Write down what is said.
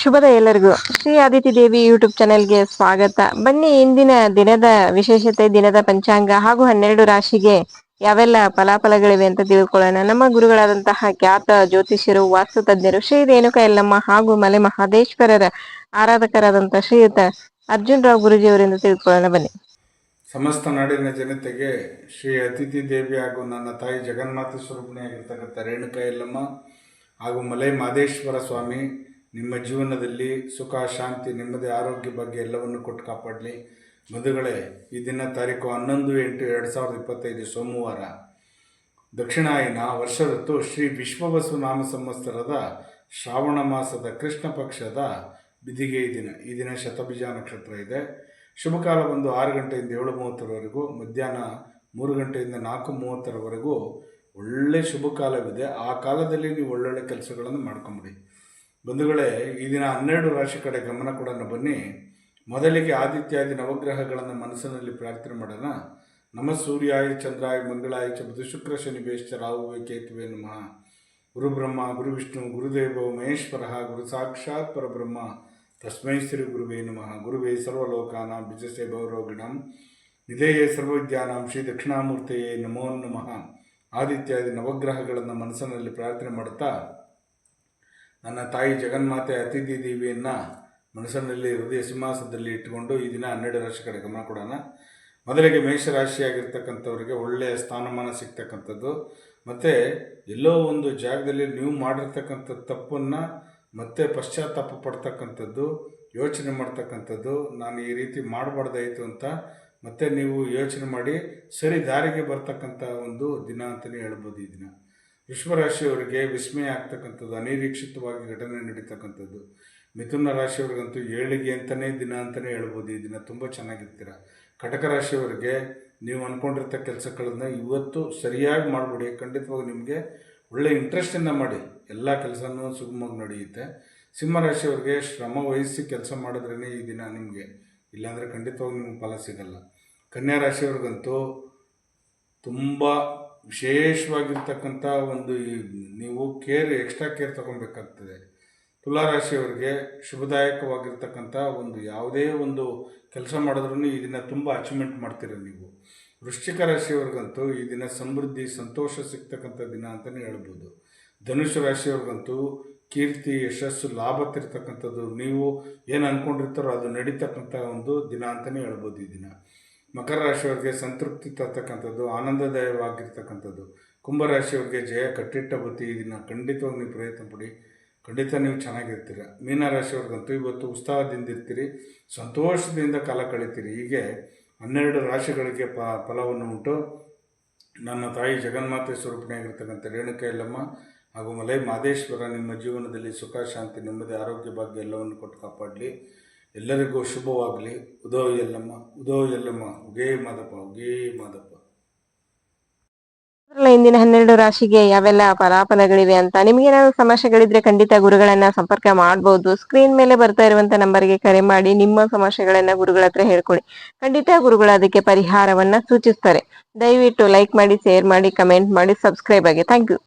ಶುಭದ ಎಲ್ಲರಿಗೂ ಶ್ರೀ ಆದಿತ್ಯ ದೇವಿ ಯೂಟ್ಯೂಬ್ ಚಾನೆಲ್ಗೆ ಸ್ವಾಗತ. ಬನ್ನಿ ಇಂದಿನ ದಿನದ ವಿಶೇಷತೆ, ದಿನದ ಪಂಚಾಂಗ ಹಾಗೂ ಹನ್ನೆರಡು ರಾಶಿಗೆ ಯಾವೆಲ್ಲ ಫಲಾಫಲಗಳಿವೆ ಅಂತ ತಿಳ್ಕೊಳ್ಳೋಣ. ನಮ್ಮ ಗುರುಗಳಾದಂತಹ ಖ್ಯಾತ ಜ್ಯೋತಿಷ್ಯರು, ವಾಸ್ತು ತಜ್ಞರು, ಶ್ರೀ ರೇಣುಕ ಯಲ್ಲಮ್ಮ ಹಾಗೂ ಮಲೆ ಮಹಾದೇಶ್ವರರ ಆರಾಧಕರಾದಂತಹ ಶ್ರೀಯುತ ಅರ್ಜುನ್ ರಾವ್ ಗುರುಜಿ ಅವರಿಂದ ತಿಳ್ಕೊಳ್ಳೋಣ ಬನ್ನಿ. ಸಮಸ್ತ ನಾಡಿನ ಜನತೆಗೆ ಶ್ರೀ ಅತಿಥಿ ದೇವಿ ಹಾಗೂ ನನ್ನ ತಾಯಿ ಜಗನ್ಮಾತೆ ಸ್ವರೂಪಿಣಿಯಾಗಿರ್ತಕ್ಕಂಥ ರೇಣುಕ ಯಲ್ಲಮ್ಮ ಹಾಗೂ ಮಲೆ ಮಾದೇಶ್ವರ ಸ್ವಾಮಿ ನಿಮ್ಮ ಜೀವನದಲ್ಲಿ ಸುಖ, ಶಾಂತಿ, ನೆಮ್ಮದಿ, ಆರೋಗ್ಯ ಬಗ್ಗೆ ಎಲ್ಲವನ್ನು ಕೊಟ್ಟು ಕಾಪಾಡಲಿ. ಮದುಗಳೇ ಈ ದಿನ ತಾರೀಕು ಹನ್ನೊಂದು ಎಂಟು ಎರಡು ಸಾವಿರದ ಇಪ್ಪತ್ತೈದು ಸೋಮವಾರ. ದಕ್ಷಿಣಾಯನ ವರ್ಷ ಋತು ಶ್ರೀ ವಿಶ್ವವಸು ನಾಮ ಸಂವತ್ಸರದ ಶ್ರಾವಣ ಮಾಸದ ಕೃಷ್ಣ ಪಕ್ಷದ ಬಿದಿಗೆ ದಿನ. ಈ ದಿನ ಶತಬೀಜ ನಕ್ಷತ್ರ ಇದೆ. ಶುಭಕಾಲ ಬಂದು ಆರು ಗಂಟೆಯಿಂದ ಏಳು ಮೂವತ್ತರವರೆಗೂ, ಮಧ್ಯಾಹ್ನ ಮೂರು ಗಂಟೆಯಿಂದ ನಾಲ್ಕು ಮೂವತ್ತರವರೆಗೂ ಒಳ್ಳೆ ಶುಭ ಕಾಲವಿದೆ. ಆ ಕಾಲದಲ್ಲಿ ನೀವು ಒಳ್ಳೊಳ್ಳೆ ಕೆಲಸಗಳನ್ನು ಮಾಡ್ಕೊಂಬಿಡಿ. ಬಂಧುಗಳೇ, ಈ ದಿನ ಹನ್ನೆರಡು ರಾಶಿ ಕಡೆ ಗಮನ ಕೊಡೋಣ ಬನ್ನಿ. ಮೊದಲಿಗೆ ಆದಿತ್ಯಾದಿ ನವಗ್ರಹಗಳನ್ನು ಮನಸ್ಸಿನಲ್ಲಿ ಪ್ರಾರ್ಥನೆ ಮಾಡೋಣ. ನಮ ಸೂರ್ಯಾಯ, ಚಂದ್ರಾಯ, ಮಂಗಳಾಯ ಚ ಬುಧ, ಶುಕ್ರ, ಶನಿ, ಬೇಶ್ಚ ರಾಹುವೆ ಕೇತುವೆ ನಮಃ. ಗುರುಬ್ರಹ್ಮ, ಗುರು ವಿಷ್ಣು, ಗುರುದೇವ, ಮಹೇಶ್ವರ, ಗುರು ಸಾಕ್ಷಾತ್ ಪರಬ್ರಹ್ಮ. ತಸ್ಮೈ ಶ್ರೀ ಗುರುವೇ ನಮಃ. ಗುರುವೇ ಸರ್ವಲೋಕಾನ ಬಿಜಸೆ ಭೌರೋಗಿಣಂ ನಿಧೇಯೇ ಸರ್ವವಿದ್ಯಾನಾಂ ಶ್ರೀ ದಕ್ಷಿಣಾಮೂರ್ತಿಯೇ ನಮೋ ನಮಃ. ಆದಿತ್ಯಾದಿ ನವಗ್ರಹಗಳನ್ನು ಮನಸ್ಸಿನಲ್ಲಿ ಪ್ರಾರ್ಥನೆ ಮಾಡುತ್ತಾ ನನ್ನ ತಾಯಿ ಜಗನ್ಮಾತೆ ಅತಿಥಿ ದೇವಿಯನ್ನು ಮನಸ್ಸಿನಲ್ಲಿ, ಹೃದಯ ಸಿಂಹಾಸನದಲ್ಲಿ ಇಟ್ಟುಕೊಂಡು ಈ ದಿನ ಹನ್ನೆರಡು ರಾಶಿ ಕಡೆ ಗಮನ ಕೊಡೋಣ. ಮೊದಲಿಗೆ ಮೇಷರಾಶಿಯಾಗಿರ್ತಕ್ಕಂಥವ್ರಿಗೆ ಒಳ್ಳೆಯ ಸ್ಥಾನಮಾನ ಸಿಗ್ತಕ್ಕಂಥದ್ದು. ಮತ್ತು ಎಲ್ಲೋ ಒಂದು ಜಾಗದಲ್ಲಿ ನೀವು ಮಾಡಿರ್ತಕ್ಕಂಥ ತಪ್ಪನ್ನು ಮತ್ತೆ ಪಶ್ಚಾತ್ತಾಪ ಪಡ್ತಕ್ಕಂಥದ್ದು, ಯೋಚನೆ ಮಾಡ್ತಕ್ಕಂಥದ್ದು, ನಾನು ಈ ರೀತಿ ಮಾಡಬಾರ್ದಾಯಿತು ಅಂತ ಮತ್ತೆ ನೀವು ಯೋಚನೆ ಮಾಡಿ ಸರಿ, ದಾರಿಗೆ ಬರ್ತಕ್ಕಂಥ ಒಂದು ದಿನ ಅಂತಲೇ ಹೇಳ್ಬೋದು ಈ ದಿನ. ವೃಷಭರಾಶಿಯವರಿಗೆ ವಿಸ್ಮಯ ಆಗ್ತಕ್ಕಂಥದ್ದು ಅನಿರೀಕ್ಷಿತವಾಗಿ ಘಟನೆ ನಡೀತಕ್ಕಂಥದ್ದು. ಮಿಥುನ ರಾಶಿಯವರಿಗಂತೂ ಏಳಿಗೆ ಅಂತಲೇ ದಿನ ಅಂತಲೇ ಹೇಳ್ಬೋದು. ಈ ದಿನ ತುಂಬ ಚೆನ್ನಾಗಿರ್ತೀರ. ಕಟಕ ರಾಶಿಯವರಿಗೆ ನೀವು ಅಂದ್ಕೊಂಡಿರ್ತ ಕೆಲಸಗಳನ್ನ ಇವತ್ತು ಸರಿಯಾಗಿ ಮಾಡಿಬಿಡಿ. ಖಂಡಿತವಾಗಿ ನಿಮಗೆ ಒಳ್ಳೆ ಇಂಟ್ರೆಸ್ಟಿಂದ ಮಾಡಿ. ಎಲ್ಲ ಕೆಲಸನೂ ಸುಗಮವಾಗಿ ನಡೆಯುತ್ತೆ. ಸಿಂಹರಾಶಿಯವರಿಗೆ ಶ್ರಮ ವಹಿಸಿ ಕೆಲಸ ಮಾಡಿದ್ರೇ ಈ ದಿನ ನಿಮಗೆ. ಇಲ್ಲಾಂದರೆ ಖಂಡಿತವಾಗಿ ನಿಮ್ಗೆ ಫಲ ಸಿಗಲ್ಲ. ಕನ್ಯಾ ರಾಶಿಯವ್ರಿಗಂತೂ ತುಂಬ ವಿಶೇಷವಾಗಿರ್ತಕ್ಕಂಥ ಒಂದು ನೀವು ಕೇರ್ ಎಕ್ಸ್ಟ್ರಾ ಕೇರ್ ತಗೊಬೇಕಾಗ್ತದೆ. ತುಲಾರಾಶಿಯವರಿಗೆ ಶುಭದಾಯಕವಾಗಿರ್ತಕ್ಕಂಥ ಒಂದು ಯಾವುದೇ ಒಂದು ಕೆಲಸ ಮಾಡಿದ್ರೂ ಈ ದಿನ ತುಂಬ ಅಚೀವ್ಮೆಂಟ್ ಮಾಡ್ತೀರ ನೀವು. ವೃಶ್ಚಿಕ ರಾಶಿಯವ್ರಿಗಂತೂ ಈ ದಿನ ಸಮೃದ್ಧಿ, ಸಂತೋಷ ಸಿಗ್ತಕ್ಕಂಥ ದಿನ ಅಂತಲೇ ಹೇಳ್ಬೋದು. ಧನುಷ್ ರಾಶಿಯವ್ರಿಗಂತೂ ಕೀರ್ತಿ, ಯಶಸ್ಸು, ಲಾಭ ತಿರ್ತಕ್ಕಂಥದ್ದು ನೀವು ಏನು ಅಂದ್ಕೊಂಡಿರ್ತಾರೋ ಅದು ನಡೀತಕ್ಕಂಥ ಒಂದು ದಿನ ಅಂತಲೇ ಹೇಳ್ಬೋದು ಈ ದಿನ. ಮಕರ ರಾಶಿಯವರಿಗೆ ಸಂತೃಪ್ತಿ ತರ್ತಕ್ಕಂಥದ್ದು ಆನಂದದಾಯವಾಗಿರ್ತಕ್ಕಂಥದ್ದು ಕುಂಭರಾಶಿಯವರಿಗೆ ಜಯ ಕಟ್ಟಿಟ್ಟ ಬುತ್ತಿ ಇದನ್ನು ದಿನ ಖಂಡಿತವಾಗಿ ನೀವು ಪ್ರಯತ್ನ ಪಡಿ. ಖಂಡಿತ ನೀವು ಚೆನ್ನಾಗಿರ್ತೀರ. ಮೀನರಾಶಿಯವ್ರಿಗಂತೂ ಇವತ್ತು ಉತ್ಸಾಹದಿಂದ ಇರ್ತೀರಿ, ಸಂತೋಷದಿಂದ ಕಾಲ ಕಳಿತೀರಿ. ಹೀಗೆ ಹನ್ನೆರಡು ರಾಶಿಗಳಿಗೆ ಪ, ಫಲವನ್ನು ಉಂಟು. ನನ್ನ ತಾಯಿ ಜಗನ್ಮಾತೆ ಸ್ವರೂಪಣೆಯಾಗಿರ್ತಕ್ಕಂಥ ರೇಣುಕ ಯಲ್ಲಮ್ಮ ಹಾಗೂ ಮಲೈ ಮಾದೇಶ್ವರ ನಿಮ್ಮ ಜೀವನದಲ್ಲಿ ಸುಖ, ಶಾಂತಿ, ನೆಮ್ಮದಿ, ಆರೋಗ್ಯ, ಭಾಗ್ಯ ಎಲ್ಲವನ್ನು ಕೊಟ್ಟು ಕಾಪಾಡಲಿ. ಎಲ್ಲರಿಗೂ ಶುಭವಾಗಲಿ. ಉದೋ ಎಲ್ಲಮ್ಮ ಉದೋ ಎಲ್ಲಮ್ಮ ಉಗೇ ಮಾದಪ್ಪ ಉಗೇ ಮಾದಪ್ಪ. ಇಂದಿನ ಹನ್ನೆರಡು ರಾಶಿಗೆ ಯಾವೆಲ್ಲ ಫಲಾಫಲಗಳಿವೆ ಅಂತ ನಿಮ್ಗೆ ಏನಾದ್ರು ಸಮಸ್ಯೆಗಳಿದ್ರೆ ಖಂಡಿತ ಗುರುಗಳನ್ನ ಸಂಪರ್ಕ ಮಾಡಬಹುದು ಸ್ಕ್ರೀನ್ ಮೇಲೆ ಬರ್ತಾ ಇರುವಂತ ನಂಬರ್ಗೆ ಕರೆ ಮಾಡಿ ನಿಮ್ಮ ಸಮಸ್ಯೆಗಳನ್ನ ಗುರುಗಳ ಹತ್ರ ಹೇಳ್ಕೊಳ್ಳಿ. ಖಂಡಿತ ಗುರುಗಳು ಅದಕ್ಕೆ ಪರಿಹಾರವನ್ನ ಸೂಚಿಸ್ತಾರೆ. ದಯವಿಟ್ಟು ಲೈಕ್ ಮಾಡಿ, ಶೇರ್ ಮಾಡಿ, ಕಮೆಂಟ್ ಮಾಡಿ, ಸಬ್ಸ್ಕ್ರೈಬ್ ಆಗಿ. Thank you.